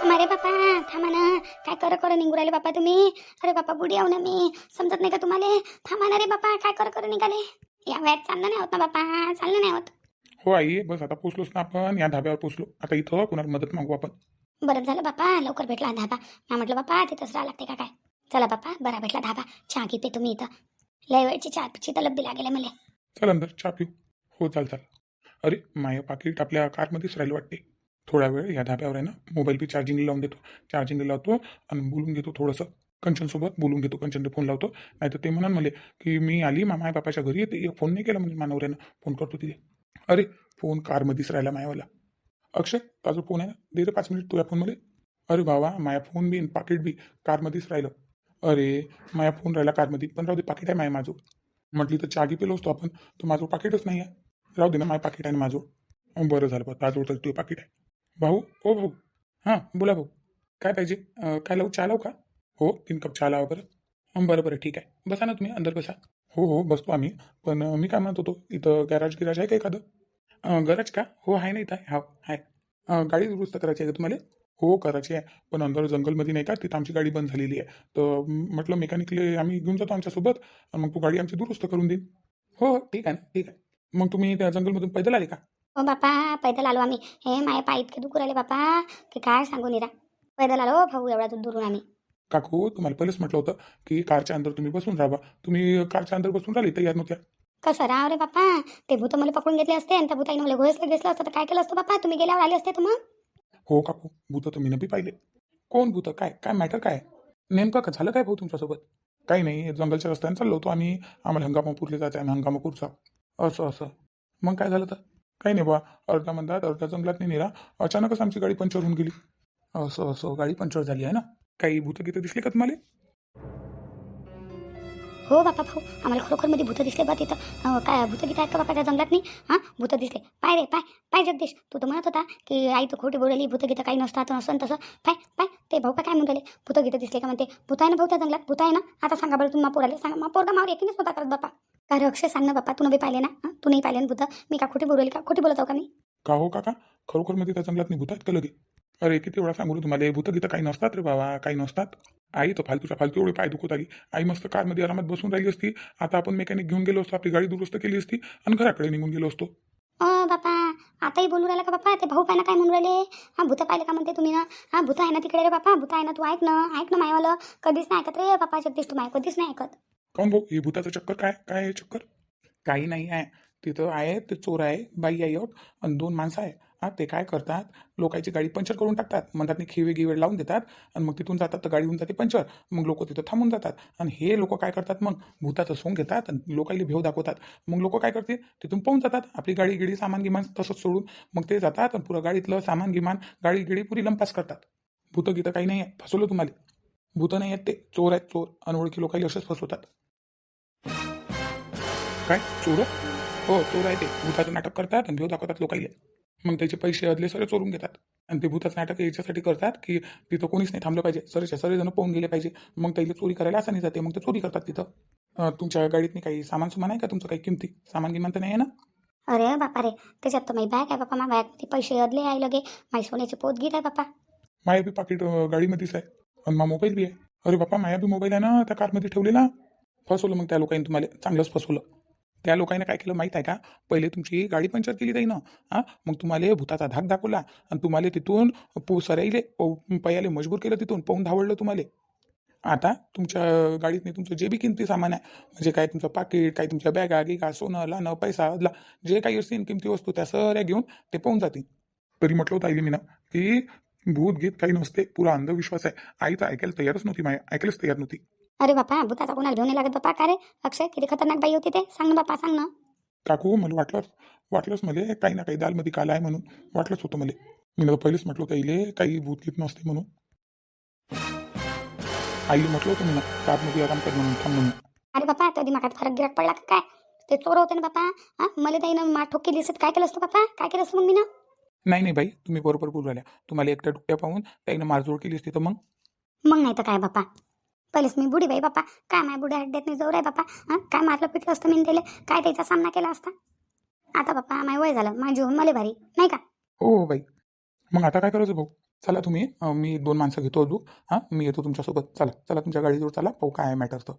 अरे बापा थांबा ना. काय कर कर निघू राहिले बापा तुम्ही? अरे बापा बुडी आहो ना मी. समजत नाही का तुम्हाला? थांबा ना रे बापा काय कर कर निघाले? या वयात चाललं नाही होत ना बापा चाललं नाही होत. हो आई बस आता पोचलोच ना आपण. या धाब्यावर पोचलो. आता इथं कुणाला मदत मागू आपण? बरं झालं बापा लवकर भेटला धाबा. मी म्हटलं बापा तिथंच राहा लागते का काय? चला बापा बरा भेटला धाबा. चहा घे पे तुम्ही इथं. लय वेळची चहाची तलब बी लागेल मला. चल अंदर चहा पिऊ. हो चाल चाल. अरे माय पाकिट आपल्या कारमध्येच राहिलं वाटते. थोडा वेळ या धाब्यावर आहे ना. मोबाईल बी चार्जिंगला लावून देतो. चार्जिंगला लावतो आणि बोलून घेतो थोडंसं. कंचनसोबत बोलून घेतो. कंचनला फोन लावतो. नाही तर ते म्हणाल मला की मी आली. मा माय बापाच्या घरी येते. फोन नाही केला म्हणजे मानवऱ्यानं. फोन करतो तिथे अरे फोन कारमध्येच राहिला मायावाला. अक्षय ताजो फोन आहे ना? दे रे पाच मिनिट तुझ्या फोनमध्ये अरे बाबा माया फोन बी पाकिट बी कारमध्येच राहिलं. अरे माया फोन राहिला कारमध्ये पण राहू दे पाकिट आहे माया माझं. म्हटली तर चागी पेलो असतो आपण. तर माझं पाकिटच नाही आहे. राहू दे ना माय पाकिट आहे ना माझं. बरं झालं बरं ताजवळ तर तुझं पाकिट आहे. भाऊ ओ भाऊ. हां बोला भाऊ. काय पाहिजे? काय लावू? चहा लावू का? हो तीन कप चहा लावा बरं बरं बरं ठीक आहे. बसा ना तुम्ही अंदर बसा. हो हो बसतो आम्ही. पण मी काय म्हणत होतो इथं गॅराज गिराज आहे का एखादं? गरज का? हो आहे ना इथं. हो, आहे हा आहे. गाडी दुरुस्त करायची आहे का तुम्हाला? हो करायची आहे. पण अंदर जंगलमध्ये नाही का? तिथं आमची गाडी बंद झालेली आहे. तर म्हटलं मेकॅनिकली आम्ही घेऊन जातो आमच्यासोबत आणि मग तू गाडी आमची दुरुस्त करून देईन. हो हो ठीक आहे ना ठीक आहे. मग तुम्ही त्या जंगलमधून पैदल आले का? हो बापा पैदल आलो आम्ही. हे माये पाय इतके दुखू राहिले बापा. की काय सांगू निरा. पैदल आलो भाऊ एवढा दूर दुरून आम्ही. काकू तुम्हाला पहिलेच म्हटलं होतं की कारच्या अंदर तुम्ही बसून राहा तुम्ही कारच्या अंदर बसून राहिली तयार नव्हत्या. कसं राव रे बापा? ते भूत मला पकडून घेतले असते आणि त्या भूताईने मला घोसलं घेतलं असतं. तर काय केलं असतं बापा? तुम्ही गेल्यावर आले असते तर मग? हो काकू भूत तर मी बी पाहिले. कोण भूत? काय? काय मॅटर काय? नेमकं का झालं काय भाऊ तुमच्यासोबत? काही नाही जंगलच्या रस्त्याने चाललो होतो आम्ही. आम्हाला हंगामापूरला जायचं आहे आम्ही हंगामापूरचा. असं असं. मग काय झालं तर? काही नाही बा अर्ध्या मंदात अर्ध्या जंगलात नाही निरा अचानकच आमची गाडी पंक्चर होऊन गेली. असं असं. गाडी पंक्चर झाली आहे ना? काही भूत गीतं दिसले का तुम्हाला? हो बापा भाऊ आम्हाला खरोखरमध्ये भूत दिसले बा तिथं. काय भूत गीत आहेत का बापा त्या जंगलात नाही? हां? भूत दिसले. पाय रे पाय पाय जगदीश. तू तर म्हणत होता की आई तू खोटी बोलली भूत गीतं काही नसतात असं तसं. पाय पाय ते भाऊ का काय म्हणले राहिले? भूत गीतं दिसले का म्हणते? भूत आहे ना भाऊ त्या जंगलात? भूत आहे ना? आता सांगा बरं तुम्ही पोराले सांगा मा पोरगा मावर एकीनेच होता करत बापा? का रक्ष अक्षय सांग ना बापा? तू नवी पाहिले ना? तू नाही पाहिले ना भूत? मी का खोटी बोलली का? खोटी बोलत आहो का मी? का हो काका? खरोखरमध्ये त्या जंगलात नाही भूत आहेत का लगे? अरे किती वेळा सांगू तुम्हाला भूत गीतं काही नसतात रे बाबा काही नसतात. आई तर फालतूच्या फालतू एवढे पाय दुखत आली. आई मस्त कारमध्ये आरामात बसून राहिली असती. आता आपण मेकॅनिक घेऊन गेलो असतो आपली गाडी दुरुस्त केली असती आणि घराकडे निघून गेलो असतो. अ बापा आताही बोलू राहिला का बापा? ते भाऊ पाहिलं काय म्हणून राहिले? हा भूत पाहिलं का म्हणते तुम्ही ना? हा भूत आहे ना तिकडे रे बापा? भूत आहे ना तू ऐक ना ऐक ना मायवालं. कधीच नाही ऐकत रे बापा जगदीश तू माय कधीच नाही ऐकत. काऊन भाऊ? हे भूताचं चक्कर काय? काय आहे चक्कर? काही नाही आहे. तिथं आहे ते चोर आहे बाई आहे आणि दोन माणसं आहे. हां ते काय करतात? लोकांची गाडी पंक्चर करून टाकतात. म्हणतात नाही खिवे गिवे लावून देतात आणि मग तिथून जातात तर गाडी होऊन जाते पंक्चर मग लोक तिथं थांबून जातात आणि हे लोक काय करतात मग? भूताचं सोंग घेतात आणि लोकांना भेव दाखवतात. मग लोक काय करते तिथून पाहून जातात. आपली गाडी गिडी सामान गिमान तसंच सोडून मग ते जातात आणि पुरं गाडीतलं सामान गिमान गाडी गिडी पुरी लंपास करतात. भूतं गीतं काही नाही आहे फसवलं तुम्हाला. भूतं नाही आहेत ते. चोर आहेत चोर. अनोळखी लोकांनी असेच फसवतात. काय? चोर? हो चोर आहे ते. भूताचं नाटक करतात आणि भेव दाखवतात लोकांना मग त्याचे पैसे अदले सरे चोरून घेतात. आणि ते भूताचं नाटक याच्यासाठी करतात की तिथं कोणीच नाही थांबलं पाहिजे. सरेच्या सरे जण पाहून गेले पाहिजे. मग त्याला चोरी करायला असं जाते. मग ते चोरी करतात तिथं. तुमच्या गाडीत काही सामान सुमान आहे का? तुमचं काही किमती? सामान गिमान तर नाही आहे ना? अरे बापा रे त्याच्यात तर माझी बॅग आहे बापा. माझ्या बॅगमध्ये पैसे अदले आहे लगे. माझी सोन्याची पोत गीत आहे बापा. माया बी पाकिट गाडीमध्येच आहे. आणि मा मोबाईल बी आहे. अरे बापा माया बी मोबाईल आहे ना त्या कारमध्ये ठेवलेला? फसवलं मग त्या लोकांनी तुम्हाला. चांगलंच फसवलं. त्या लोकांनी काय केलं माहीत आहे का? पहिले तुमची गाडी पंक्चर केली ताई ना हां? मग तुम्हाला भूताचा धाक दाखवला आणि तुम्हाला तिथून पो सराईले पयाले मजबूर केलं तिथून पाहून धावडलं तुम्हाला. आता तुमच्या गाडीतनी तुमचं जे बी किमती सामान आहे म्हणजे काय तुमचं पाकिट काय तुमच्या बॅगा गिगा सोनं लानं पैसा अदला जे काही असतील किमती वस्तू त्या सऱ्या घेऊन ते पाहून जातील. तरी म्हटलं होतं आईली मी ना की भूत गीत काही नसते पुरा अंधविश्वास आहे. आई तर ऐकायला तयारच नव्हती माया ऐकायलाच तयार नव्हती. अरे बापा भूताचा कोणाला घेऊन लागत बापा. का रे? अक्षय किती खतरनाक बाई होती ते. सांग ना बापा सांग ना. काकू मला वाटलंच वाटलंच मला काही ना काही दालमध्ये काल आहे म्हणून. वाटलंच होतं मला. मी ना पहिलेच म्हटलं होतं आईले काही भूतगीत नसते म्हणून. आईला म्हटलं होतं मी ना कारमध्ये आराम कर म्हणून थांब म्हणून. अरे बापा तो दिमागात फरक गिराक पडला का काय? ते चोर होते ना बापा. हा मला त्याईनं मा ठोकी दिसत. काय केलं असतं बापा? काय केलं असतं मग मी ना नाही नाही बाई तुम्ही बरोबर बोलू राहिल्या. तुम्हाला एकट्या डुक्या पाहून त्याईनं मारजोड केली असती तर मग? मग नाही तर काय बापा? पहिलेच मी बुडी बाई बापा. काय माय बुड्या हड्ड्यात नाही जोर आहे बापा? हां? काय मारलं पिटलं असतं मी त्याला काय त्याचा सामना केला असता? आता बापा माय वय झालं. माझी जीवन मला भारी. नाही का? हो, हो बाई. मग आता काय करायचं भाऊ? चला तुम्ही. अं, मी दोन माणसं घेतो अजून. हां? मी येतो तुमच्यासोबत. चला चला तुमच्या गाडीजवळ चला. पाहू काय आहे मॅटर तर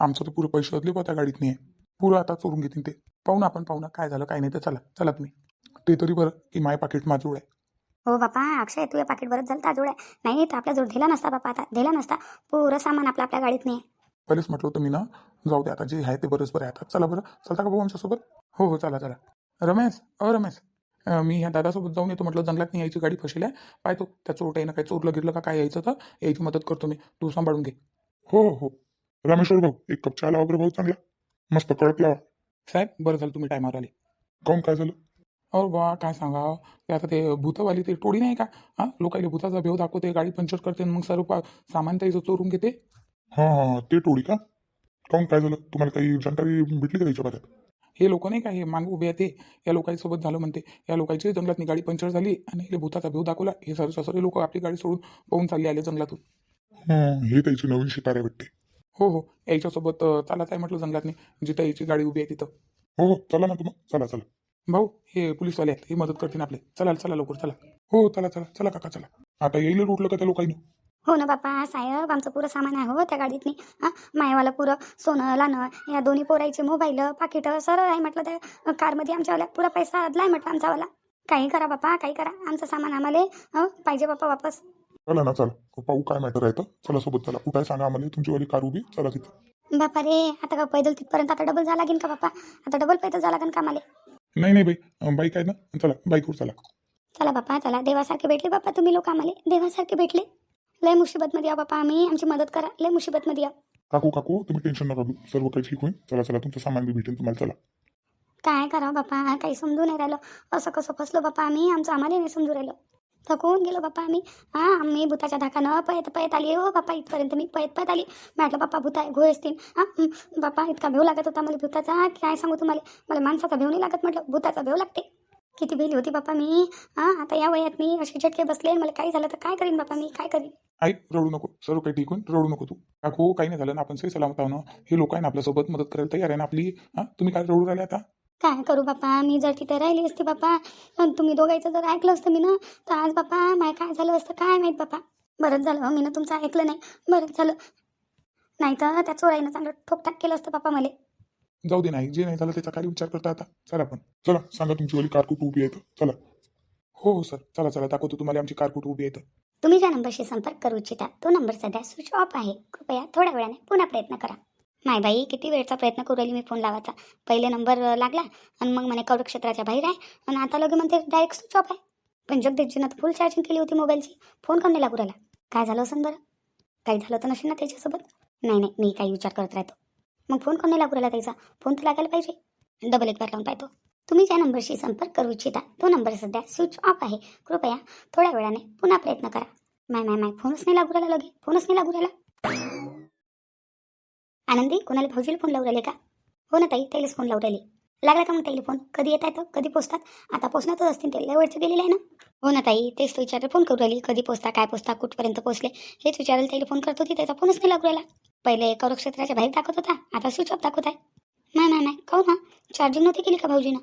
आमचं तर पुरे पैसे होतले बा त्या गाडीत नाही आहे पुरं आता चोरून घेतील ते. पाहू ना आपण पाहू ना काय झालं काय नाही तर चला. चला तुम्ही. ते तरी बरं की माय पाकिट माझूळ आहे हो बापा अक्षय तुझ्या पाकिट बरंच झालं ताजवळ आहे नाही तर आपल्या जोड दिला नसता बापा आता. दिला नसता. पुरं सामान आपलं आपल्या गाडीत नाही. पहिलेच म्हटलं होतं मी ना जाऊ दे आता जे आहे ते बरंच बरं आहे आता. चला बरं. चलता का भाऊ आमच्यासोबत? हो हो चला चला. रमेश अ रमेश. अं, मी ह्या दादासोबत जाऊन येतो म्हटलं जंगलात नाही यायची गाडी फसेल आहे. पाहतो त्या चोरट्यानं काय चोरलं गिरलं का काय यायचं तर? यायची मदत करतो मी. तू सांभाळून घे. हो हो हो. रामेश्वर भाऊ एक कप चहा लावा बरं भाऊ चांगला. मस्त कळत लावा. साहेब बरं झालं तुम्ही टायमावर आले. काऊन काय झालं? अहो बा काय सांगा? ते आता ते भूतवाली ते टोळी नाही का? हां? लोकांना भूताचा भेव दाखवते गाडी पंक्चर करते आणि मग सर्व पा- सामान त्याचं चोरून घेते? हां हां ते टोळी का? काऊन काय झालं? तुम्हाला काही जानकारी भेटली का त्याच्या बाबत? हे लोक नाही का हे मागं उभे आहे ते? या लोकांसोबत झालं म्हणते. या लोकांची जंगलातनी गाडी पंक्चर झाली आणि हे भूताचा भेव दाखवला. हे सर्व सर्व लोक आपली गाडी सोडून पळून चालले आले जंगलातून. हां हे त्याची नवीन शिकाऱ्या भेटते हो हो याच्यासोबत अं, चालत आहे म्हटलं जंगलातनी जिथं याची गाडी उभी आहे तिथं. हो हो चला ना तुम्ही चला चला. भाऊ हे पोलीसवाले आहेत हे मदत करतील आपले. चला चला लवकर चला. हो चला चला चला काका चला. आता येईल उठलं का त्या लोकांनी? हो ना बापा साहेब आमचं पुरं सामान आहे हो त्या गाडीतनी. हां मायवाला पुरं सोनं लाणं या दोन्ही पोरायचे मोबाईल पाकिटं सरळ आहे म्हटलं त्या कारमध्ये आमच्यावाला पुरा पैसा अदलाय म्हटलं आमचावाला. काही करा बापा काही करा. आमचं सामान आम्हाला हं, पाहिजे बापा वापस. चला ना चला. पाहू काय मॅटर आहे चला सोबत चला. कुठं आहे सांगा आम्हाला तुमचीवाली कार उभी चला तिथं. बापा रे आता का पैदल तिथपर्यंत आता डबल झाला लागेल का बापा? आता डबल पैदल झाला लागेल का आम्हाला? नाही नाही बाई. बाईक आहे ना? चला बाईकवर चला? चला बापा चला. देवासारखे भेटले बापा तुम्ही लोक आम्हाला. देवासारखे भेटले. लय मुसीबतमध्ये या बापा आम्ही. आमची मदत करा. लय मुसीबतमध्ये या. काकू काकू तुम्ही टेन्शन नका घेऊ. सर्व काही ठीक होईल. चला चला. तुमचं सामान बी भेटेल. तुम्हाला चला. काय करावं बापा? काही समजून नाही राहिलं. असं कसं फसलो बापा आम्ही? आमचं आम्हाला नाही समजून राहिलं. थकून गेलो बाप्पा आम्ही. हां आम्ही भूताच्या धाकानं पळत पळत आली. हो बाप्पा इथपर्यंत मी पळत पळत आली. म्हटलं बाप्पा भूता घोळ असतील. हां हं, इतका भेव लागत होता मला भूताचा. काय सांगू तुम्हाला? मला माणसाचा भेव नाही लागत म्हटलं. भूताचा भेव लागते. किती भेली होती बाप्पा मी. हां आता या वयात मी असे झटके बसले. मला काही झालं तर काय करीन बापा मी? काय करीन? आई रडू नको. सर्व काही ठीक होईल रडू नको तू. काकू काही नाही झालं ना. आपण सही सलामत आहो ना हे लोक आहे ना आपल्यासोबत मदत करायला तयार आहे ना आपली? हां तुम्ही काय रडू राहिले आता? काय करू बापा? मी जर तिथे राहिली असती बापा तुम्ही दोघायचं जर ऐकलं असतं मी ना तर आज बापा माय काय झालं असतं काय माहीत बापा? बरंच झालं मी ना तुमचं ऐकलं नाही. बरंच झालं. नाही तर त्या चोराईनं चांगलं ठोकठाक केलं असतं बापा मला. जाऊ दे नाही जे नाही झालं त्याचा काय विचार करता आता? चला आपण चला सांगा तुमचीवाली कार कुठं उभी आहे तर. चला. हो हो सर. चला चला दाखवतो तुम्हाला आमची कार कुठे उभी आहे तर. तुम्ही ज्या नंबरशी संपर्क करू इच्छिता तो नंबर सध्या स्विच ऑफ आहे. कृपया थोड्या वेळाने पुन्हा प्रयत्न करा. नाही बाई किती वेळचा प्रयत्न करू राहिली मी फोन लावायचा. पहिले नंबर लागला आणि मग म्हणे कवड क्षेत्राच्या बाहेर आहे आणि आता लगे म्हणते डायरेक्ट स्विच ऑफ आहे. पण जगदीशजीनं तर फुल चार्जिंग केली होती मोबाईलची. फोन कमी नाही लागू राहिला? काय झालं असं बरं? काही झालं तर नसेल ना त्याच्यासोबत? नाही नाही मी काही विचार करत राहतो. मग फोन कोण नाही लागू राहिला त्याचा? फोन तर लागायला पाहिजे. डबल एक बार लावून पाहतो. तुम्ही ज्या नंबरशी संपर्क करू इच्छिता तो नंबर सध्या स्विच ऑफ आहे. कृपया थोड्या वेळाने पुन्हा प्रयत्न करा. माय माय माय फोनच नाही लागू राहिला लगे. फोनच नाही लागू राहिला. आनंदी कोणाला भाऊजीला फोन लावू राहिले का? हो ना ताई त्यालाच फोन लावू राहिले. लागला का मग ताईला फोन कधी येत आहेत कधी पोचतात? आता पोचणारच असतील ते वेळचं गेलेलं आहे ना? हो ना ताई तेच तो विचारायला फोन करू राहिली. कधी पोचता काय पोचता कुठपर्यंत पोचले? हेच विचारायला ताईला फोन करत होती त्याचा फोनच नाही लागू राहिला. पहिले करक्षेत्राच्या बाहेर दाखवत होता आता स्विच ऑफ दाखवत आहे. नाही नाही नाही काहून ना चार्जिंग नव्हती केली का भाऊजीनं?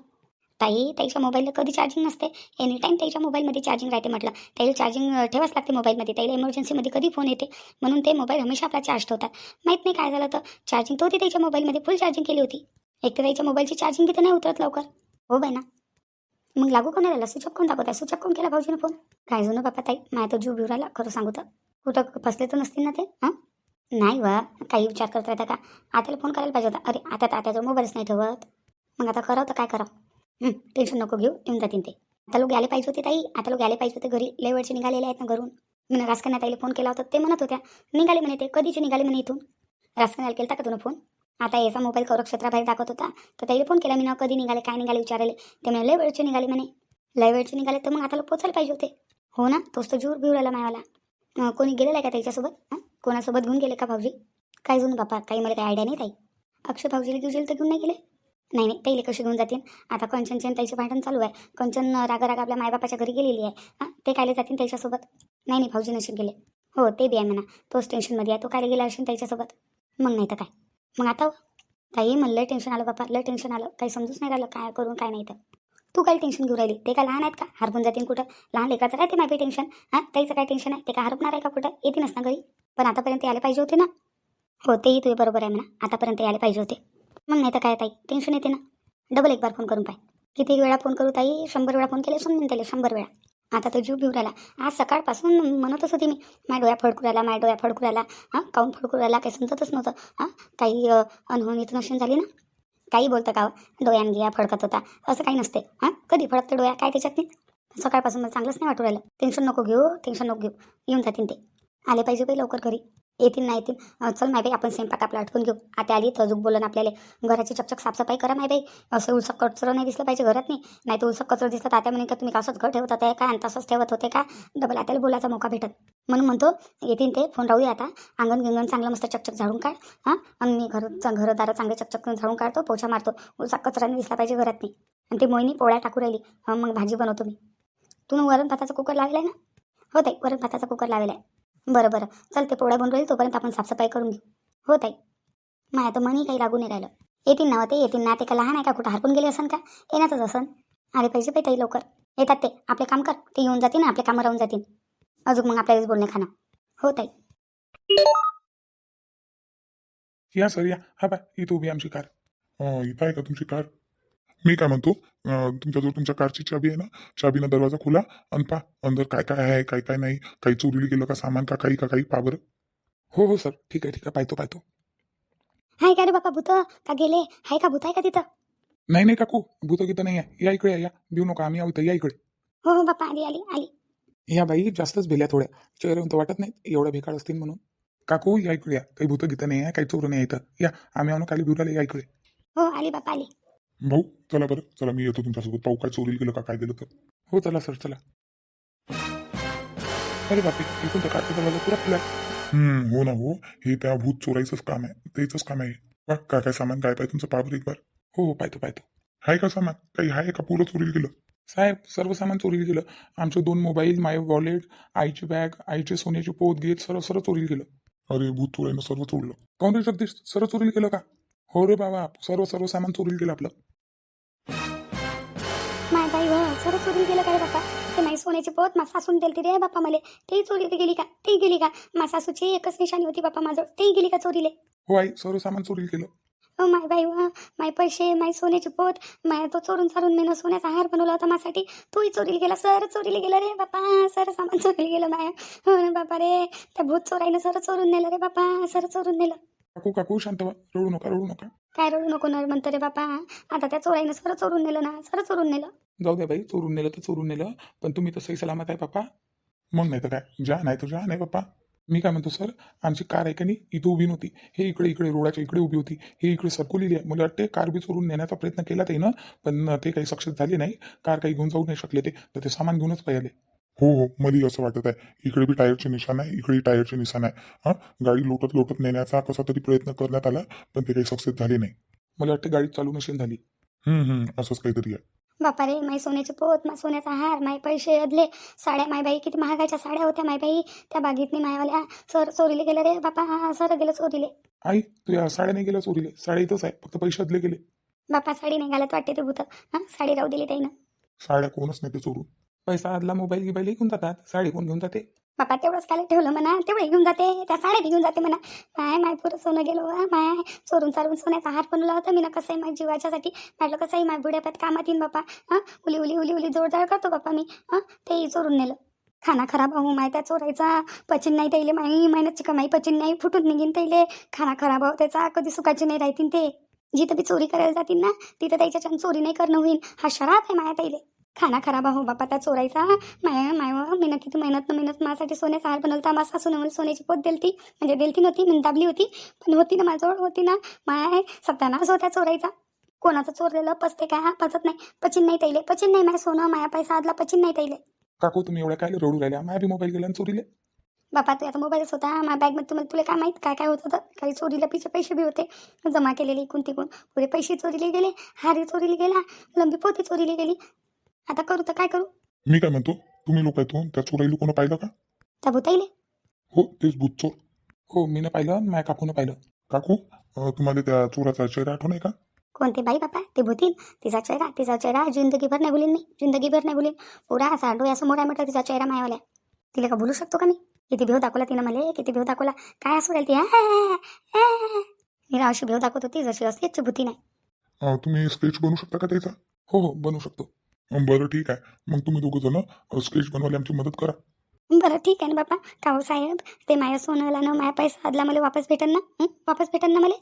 ताई त्याच्या मोबाईलला कधी चार्जिंग नसते. एनी टाईम त्याच्या मोबाईलमध्ये चार्जिंग राहते म्हटलं. त्याला चार्जिंग ठेवाच लागते मोबाईलमध्ये त्याला इमर्जन्सीमध्ये कधी फोन येते. म्हणून ते मोबाईल हमेशा आपला चार्ज ठेवतात माहीत नाही काय झालं तर चार्जिंग तर होती त्याच्या मोबाईलमध्ये फुल चार्जिंग केली होती. एक तर त्याच्या मोबाईलची चार्जिंग तिथे तर नाही उतरत लवकर. हो बाई ना मग लागू कोण राहिला स्विच ऑफ कोण दाखवत आहे स्विच ऑफ कोण केला भाऊजीनं फोन काय जुनं बापा ताई? माझ्या तर जीव बिव राहिला खरं सांगू तर. कुठं फसले तर नसतील ना ते? हां? नाही वा. काही विचार करत राहता का? आताला फोन करायला पाहिजे होता. अरे आता तर आत्याजवळ मोबाईलच नाही ठेवत. मग आता करावं तर काय करावं? टेन्शन नको घेऊ येऊन जातील ते. आता लोक आले पाहिजे होते ताई आता लोक आले पाहिजे होते घरी. लय वेळचे निघालेले आहेत ना घरून. मी राजकन्या ताईला फोन केला होता ते म्हणत होत्या निघाले म्हणे ते कधीचे निघाले म्हणे इथून? राजकन्याला केलता का तुला फोन आता याचा मोबाईल कौरक्षेत्राबाहेर दाखवत होता तर त्याला फोन केला मी ना कधी निघाले काय निघाले विचारले? ते म्हणे लय वेळचे निघाले म्हणे. लय वेळचे निघाले तर मग आता लोक पोचायला पाहिजे होते. हो ना तोच तर जीवर बिव राहिला मायावाला कोणी गेलेला आहे का त्याच्यासोबत? हां कोणासोबत घेऊन गेले का भाऊजी? काय जाऊन बापा काही मला काही आयडिया नाही ताई. अक्षय भाऊजीला घेऊन तर घेऊन नाही गेले? नाही नाही ताईले कशी घेऊन जातील? आता कंचनचे आणि त्याचे भांडण चालू आहे. कंचन रागा रागा आपल्या मायबापाच्या घरी गेलेली आहे. हां ते कायले जातील त्याच्यासोबत नाही नाही भाऊजी नशीब गेले. हो ते बी आहे म्हणा. तोच टेन्शनमध्ये आहे. तो कायले गेला असेल त्याच्यासोबत मग नाही तर काय? मग आता ताई मला टेन्शन आलं बापा लय टेन्शन आलं. काही समजूच नाही राहिलं काय करून काय नाही तर. तू काय टेन्शन घेऊ राहिली? ते काय लहान आहेत का? हरपून जातील कुठं? लहान लेकराचं राहते माहिती टेन्शन हां त्याचं काय टेन्शन आहे? ते काय हरपणार आहे का कुठं? येते ना घरी? पण आतापर्यंत यायला पाहिजे होते ना? हो तेही तुझे बरोबर आहे म्हणा. आतापर्यंत यायला पाहिजे होते. मग नाही तर काय ताई? टेन्शन येते ना. डबल एक बार फोन करून पाय. किती वेळा फोन करू ताई शंभर वेळा फोन केले समजून त्याला शंभर वेळा. आता तो जीव घेऊ राहिला आज सकाळपासून म्हणतच होती मी माय डोळ्या फडकू राहिला माय डोळ्या फडकू राहिला हां काऊन फडकू राहिला काही समजतच नव्हतं. हां काही अनहोनीत नशन झाली ना? काही बोलतं का हो? डोळ्यान घ्या फडकत होता. असं काही नसते. हां कधी फडकतं डोळ्या? काय त्याच्यात नाही सकाळपासून मला चांगलंच नाही वाटू राहिलं. टेन्शन नको घेऊ टेन्शन नको घेऊ. येऊन जातील ते. आले पाहिजे बाई लवकर घरी. येतील नाही येतील. चल माय बाई आपण स्वयंपाक आपला आटकून घेऊ. आता आली तर अजून बोलून आपल्याला. घराची चकचक साफसफाई करा माय बाई. असं उलसक कचरं नाही दिसलं पाहिजे घरात नाही. नाही तर उलसक कचरं दिसलं तर आता म्हणे का तुम्ही असंच घर ठेवत होते काय आणि तसंच ठेवत होते का? डबल आत्याला बोलायचा मौका भेटत. म्हणून म्हणतो येतील ते फोन राहूया आता. अंगण गिंगण चांगलं मस्त चकचक झाडून काढ हां? आणि मी घर घरदारं चांगले चकचक झाडून काढतो पोछा मारतो. उलसा कचरा नाही दिसला पाहिजे घरात नाही. आणि ती मोहिनी पोळ्या टाकू राहिली. मग भाजी बनवतो मी. तू वरण भाताचा कुकर लावलाय ना? हो ताई वरण भाताचा कुकर लावलाय. आहे बरं बरं. चल ते पोळ्या बनून राहील तोपर्यंत आपण साफसफाई करून घेऊ. हो ताई. माया तर मनी काही लागू नाही राहिलं. येतील ना हो ते येतील ना. ते का लहान आहे का? कुठं हरपून गेले असन का? येण्यातच असन. आले पाहिजे पाहिजे ताई लवकर. येतात ते. आपले काम कर. ते येऊन जातील ना आपले कामं राहून जातील. अजून मग आपल्यालाच बोलणे खाणं. हो ताई. या सर या. हा बा इथं उभी आमची कार. इथं आहे का तुमची कार? मी काय म्हणतो तुमच्याजवळ तुमच्या कारची चाबी आहे ना चाबीनं दरवाजा खुला आणि पा अंदर काय काय आहे काय काय नाही काही चोरीला गेलं का सामान का काही का काही पा बरं. हो हो सर ठीक आहे ठीक आहे पाहतो पाहतो. हाय का रे बापा भूत? का गेले? हाय का भूत आहे का तिथं? नाही नाही काकू भूत गीतं नाही आहे. या इकडे या, या देऊ नका आम्ही आहोत या इकडे. हो हो बापा आली आली आली. या बाई जास्तच भेल्या थोड्या. चेहऱ्यावरून तर वाटत नाही एवढ्या बेकार असतील म्हणून. काकू या इकडे या. काही भूत गीतं नाही आहे काही चोर नाही आहे इथं. या आम्ही आणून खाली भिवराले या इकडे. हो आली बापा आली. भाऊ चला बरं. चला मी येतो तुमच्यासोबत. पाहू काय चोरीला गेलं का काय गेलं तर. हो चला सर चला. अरे बापरे इथून तर काचा दरवाजा पुरा खुला. हम्म हो ना हो. हे त्या भूत चोरायचंच काम आहे. तेच काम आहे. पहा, काय काय सामान काय पाहिजे तुमचं? पावर एक बार हो हो पाहतो पाहतो. आहे का सामान? काही आहे का? पुरं चोरीला गेलं? साहेब सर्व सामान चोरीला गेलं. आमचे दोन मोबाईल माय वॉलेट आईची बॅग आईचे सोन्याची पोत घेत सर्व सर्व चोरीला गेलं. अरे भूत चोरायनं सर्व चोरलं. काऊन रे जगदीश सर्व चोरीला गेलं का? हो रे बाबा सर्व सर्व सामान चोरीला गेलं आपलं. बाई व सरच चोरी गेलं काय बापा ते माई सोन्याची पोत? मा सासून दिलती रे बापा मले. तेही चोरी गेली का? तेही गेली का? मा सासूची एकच निशाणी होती बापा माझं. तेही गेली का चोरीले? हो आई सर्व सामान चोरीला गेलं. हो माय बाई व माय पैसे माय सोन्याची पोत माय तो चोरून चारून मी सोन्याचा हार बनवला होता माझ्यासाठी तोही चोरीला गेला. सर चोरीला गेला रे बापा सर सामान चोरीला गेलं माय. हो ना बापा रे. त्या भूत चोराईनं सर चोरून नेलं रे बापा सर चोरून नेलं. काकू काकू शांत व्हा रडू नका रडू नका. काय रडू नको न म्हणतं रे बापा. आता त्या चोराईनं सर चोरून नेलं ना सर चोरून नेलं. जाऊ द्या बाई चोरून नेलं तर चोरून नेलं पण तुम्ही तर सही सलामत आहे पापा मग नाही तर काय? जा नाही तर जा नाही बाप्पा मी काय म्हणतो सर आमची कार आहे का नाही इथं उभी नव्हती. हे इकडे इकडे रोडाच्या इकडे उभी होती. हे इकडे सरकवलेली आहे. मला वाटते कार बी चोरून नेण्याचा प्रयत्न केला ते ना पण ते काही सक्सेस झाले नाही. कार काही घेऊन जाऊ नाही शकले ते तर ते सामान घेऊनच पाहिले हो हो मला असं वाटत आहे. इकडे बी टायरचे निशाण आहे इकडे टायरचे निशाण आहे. हा गाडी लोटत लोटत नेण्याचा कसा तरी प्रयत्न करण्यात आला पण ते काही सक्सेस झाले नाही. मला वाटते गाडी चालू नसेल झाली. हम्म हम्म असंच काहीतरी आहे. बापा रे माय सोन्याची पोत मा सोन्याचा हार माय पैसे अदले साड्या माय बाई किती महागाच्या साड्या होत्या माय बाई. त्या बागीतनी मायवाल्या सर चोरीले गेले रे बापा. हा सर गेलं चोरीले. आई तू या साड्या नाही गेल्या चोरीले. साड्या इथंच आहे फक्त पैसे अदले गेले. बापा साडी नाही घालत वाटते ते भूत. हा साडी राहू दिली त्यानं साड्या कोणच नाही ते चोरून. पैसा आदला मोबाईल गिबाईल घेऊन जातात साडी कोण घेऊन जाते? बापा तेवढंच काय ठेवलं म्हणा तेवढे घेऊन जाते त्या साड्या घेऊन जाते म्हणा. माय माय पुरं सोनं गेलो माय. चोरून चारून सोन्याचा हार बनवला होता मी ना कसं आहे माझ्या जीवाच्यासाठी. म्हटलं कसं आहे माझ्या बुड्यापात कामात येईन बापा हां? उली उली उली उली जोरदार करतो बापा मी हां? तेही चोरून नेलं. खाना खराब हो माय त्या चोरायचा. पचन नाही त्याले माई मेहनतची कमाई पचन नाही फुटून निघीन त्याले खाना खराब हो त्याचा कधी सुखाची नाही राहतीन ते. जिथं बी चोरी करायला जातील ना तिथं त्याच्याच्यानं चोरी नाही करणं होईल हा शराब आहे माया ताईले खाना खराब हो बापा त्या चोरायचा. माय माय मी ना किती मेहनत मेहनत माझ्यासाठी सोन्याचा हार बनवता माझा सासूने मला सोन्याची पोत दिलती. म्हणजे दिलती नव्हती मी दाबली होती पण होती ना माझ्याजवळ होती ना. माय सत्यानाश होत्या चोरायचा. कोणाचं चोरलेलं पचते काय हा पचत नाही. पचिन नाही त्याइले पचिन नाही माझ्या सोनं माया पैसा आदला पचिन नाही त्याइले काकू तुम्ही एवढ्या काय रडू राहिल्या? माझ्या बी मोबाईल गेला चोरीले. बापा तू आता मोबाईलच होता माझ्या बॅगमध्ये तुम्हाला तुला काय माहीत काय काय होत होतं? काही चोरीला पिछे पैसे बी होते. जमा केलेले इकून तिकून पुढे पैसे चोरीले गेले हारी चोरीले गेला लंबी पोती चोरीली गेली. आता करू तर काय करू? मी काय म्हणतो तुम्ही लोक आहेत हो, त्या चोराईला कोण पाहिलं का? त्या भूताईले? हो तेच भूत चोर. हो मीनं पाहिलं आणि माझ्या काकूनं पाहिलं. काकू अं, तुम्हाला त्या चोराचा चेहरा आठवण आहे का? कोणते बाई बापा? ते भूतीन. तिचा चेहरा तिचा चेहरा जिंदगीभर नाही भुलीन मी. जिंदगीभर नाही भुलीन पुरा असा डोळ्यासमोर आहे म्हटलं तिचा चेहरा मायावाल्या. तिला का बोलू शकतो का मी? किती भेव दाखवला तिनं मला किती भेव दाखवला. काय असं राहील ती? मी अशी भेव दाखवत होती जशी असलीच भूती नाही. अं, तुम्ही स्केच बनवू शकता का त्याचा? हो हो बनवू शकतो. बरं ठीक आहे. मग तुम्ही दोघं जण स्केच बनवायला आमची मदत करा. बरं ठीक आहे ना बापा का हो साहेब ते माया सोनला ना माया पैसा आदला मला वापस भेटन ना? हं? वापस भेटन ना मला?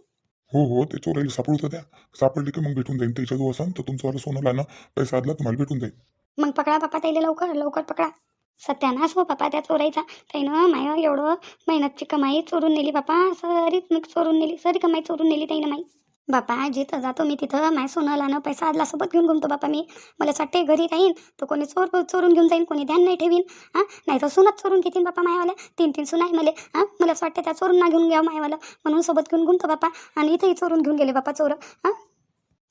हो हो ते चोरायला सापडू तर द्या. सापडली की मग भेटून जाईल त्याच्या जो असाल तर तुमचं सोनं ना पैसा आदला तुम्हाला भेटून जाईल मग पकडा बापा त्याला लवकर लवकर पकडा. सत्यानाश हो बापा त्या चोरायचा त्यानं माय एवढं मेहनतची कमाई चोरून नेली बापा सरी मग चोरून नेली सरी कमाई चोरून नेली त्यानं माई. बापा जिथं जातो मी तिथं माय सोनाला ना पैसा आदला सोबत घेऊन घुमतो बापा मी. मला वाटते घरी राहीन तर कोणी चोर चोरून घेऊन जाईन कोणी ध्यान नाही ठेवीन हां? नाही तर सुनच चोरून घेतील बापा मायावाल्या. तीन तीन सुन आहे मला हां? मला असं वाटतं त्या चोरून ना घेऊन घ्या मायावाला. म्हणून सोबत घेऊन घुमतो बापा. आणि इथंही चोरून घेऊन गेले बापा चोर हां?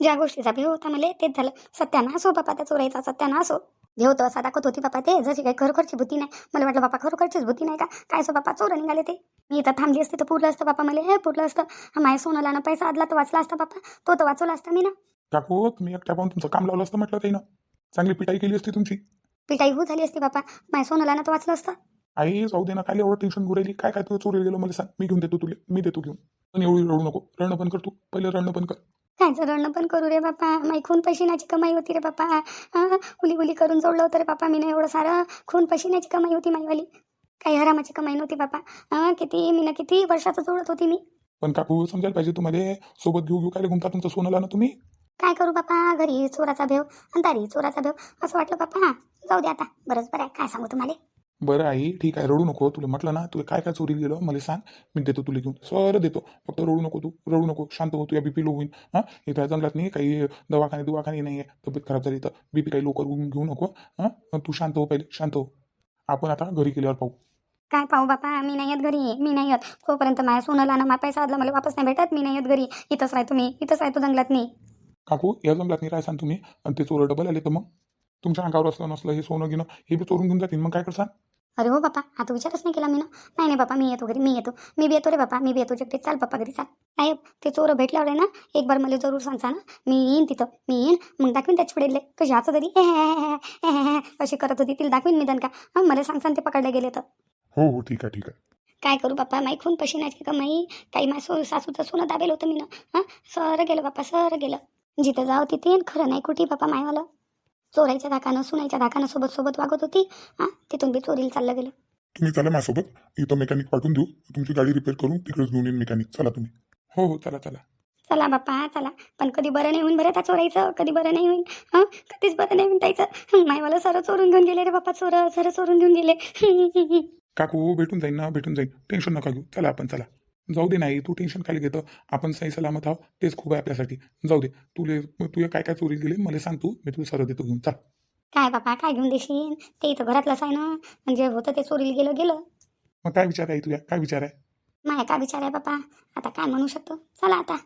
ज्या गोष्टीचा भेव होता मला तेच झालं. सत्याना असो बापा त्या चोरायचा सत्याना असो भेव तर असा दाखवत होती बापा ते जशी काही खरोखरची भूती नाही. मला वाटलं बापा खरोखरचीच भूती नाही का? काय सो बापा चोर निघाले ते? मी इथं थांबली असते तर पुरलं असतं बापा मला हे पुरलं असतं. माय सोनाला ना पैसा आदला तर वाचला असता बापा तो तर वाचवला असता मी ना. काकू तुम्ही एकट्या पाहून तुमचं काम लावलं असतं म्हटलं त्यानं चांगली पिटाई केली असती तुमची. पिटाई हो झाली असती बापा माय सोनाला ना तर वाचलं असतं. आई जाऊ दे ना काय एवढं टेन्शन राहिली काय काय तुझं चोरी गेलं मला सांग. मी घेऊन देतो तुला. मी देतो घेऊन. पण एवढी रडू नको. रडणं पण कर तू. पहिले रडणं पण कर. कायचं रडणं पण करू रे बापा. माई खून पशिनाची कमाई होती रे बापा. हं, उली उली करून जोडलं होतं रे बापा. मी एवढं सारं खून पशिनाची कमाई होती माईवाली. काही हरामाची कमाई नव्हती बापा. हं, किती मी ना किती वर्षाचं जोडत होती मी. पण काकू समजायला पाहिजे तुम्हाला सोबत घेऊ घेऊ काय घुमता तुमचं सोनं ना तुम्ही? काय करू बापा? घरी चोराचा भेव आणि दारी चोराचा भेव. असं वाटलं बापा. हां जाऊ दे आता. बरंच बरं आहे. काय सांगू तुम्हाला? बरं आई ठीक आहे रडू नको. तुला म्हटलं ना तुला काय काय चोरी गेलं मला सांग. मी देतो तुला घेऊन. सर देतो. फक्त रडू नको तू रडू नको. शांत हो तुझ्या बीपी लो होईल हां? इथं जंगलात नाही काही दवाखाने दवाखाने नाही आहे तब्येत खराब झाली तर बीपी काही लवकर घेऊन घेऊ नको. हां? तू शांत हो पहिले शांत हो. आपण आता घरी गेल्यावर पाहू. काय पाहू बापा? मी नाही येत घरी. मी नाही येत. तोपर्यंत माझ्या सोनाला ना माझा पैसा आदला मला वापस नाही भेटत. मी नाही येत घरी. इथंच राहतो मी इथंच राहतो जंगलात मी काकू या जंगलात नाही राहायसान तुम्ही. आणि ते चोर डबल आले तर मग. तुमच्या अंगावर असलं नसलं हे सोनं घेणं हे बी चोरून घेऊन जातील. मग काय करसान? अरे हो बापा आता विचारच नाही केला मी ना नाही नाही बापा मी येतो घरी मी येतो. मी बी येतो रे बापा मी बी येतो. जगदीश चाल बापा घरी चाल. साहेब ते चोर भेटल्यावर आहे ना एक बार मला जरूर सांगसा ना. मी येईन तिथं मी येईन. मग दाखवीन त्याच पुढे कशी हाचं तरी अशी करत होती. तिला दाखवीन मी दणका. हं मला सांगसान ते पकडले गेले तर. हो हो ठीक आहे ठीक आहे. काय करू बापा? माई खून पशिनाची कमाई काही मा सो सासूचं सोनं दाबेल होतं मी ना हां सर गेलं बापा सर गेलं. जिथं जाऊ तिथे खरं नाही कुठे बापा मायवालं. चोरायच्या धाकानं सुनायच्या धाकानं सोबत सोबत वागत होती. हां तिथून बी चोरीला चाललं गेलं. तुम्ही चला माझ्यासोबत. इथं मेकॅनिक पाठवून देऊ. तुमची गाडी रिपेअर करून तिकडेच घेऊन येईन मेकॅनिक चला तुम्ही. हो हो चला चला. चला बाप्पा चला. पण कधी बरं नाही होईन बरं त्या चोरायचं कधी बरं नाही होईन? हां कधीच बरं नाही होईन त्याचं मायवाला सर चोरून घेऊन गेले रे बाप्पा चोर सर चोरून घेऊन गेले. काकू भेटून जाईन ना भेटून जाईन. टेन्शन नका घेऊ. चला आपण चला. जाऊ दे नाही तू टेन्शन काय घेतं. आपण सही सलामत आहो तेच खूप आहे आपल्यासाठी. जाऊ दे तुले तुझ्या काय काय चोरी गेले मला सांग तू मी तुला सरळ देतो घेऊन चल. काय बापा काय घेऊन देशील? ते इथं घरातलंच आहे ना म्हणजे होतं ते चोरीला गेलं गेलं. मग काय विचार आहे तुझ्या? काय विचार आहे? माया काय विचार आहे बापा आता काय म्हणू शकतो? चला आता.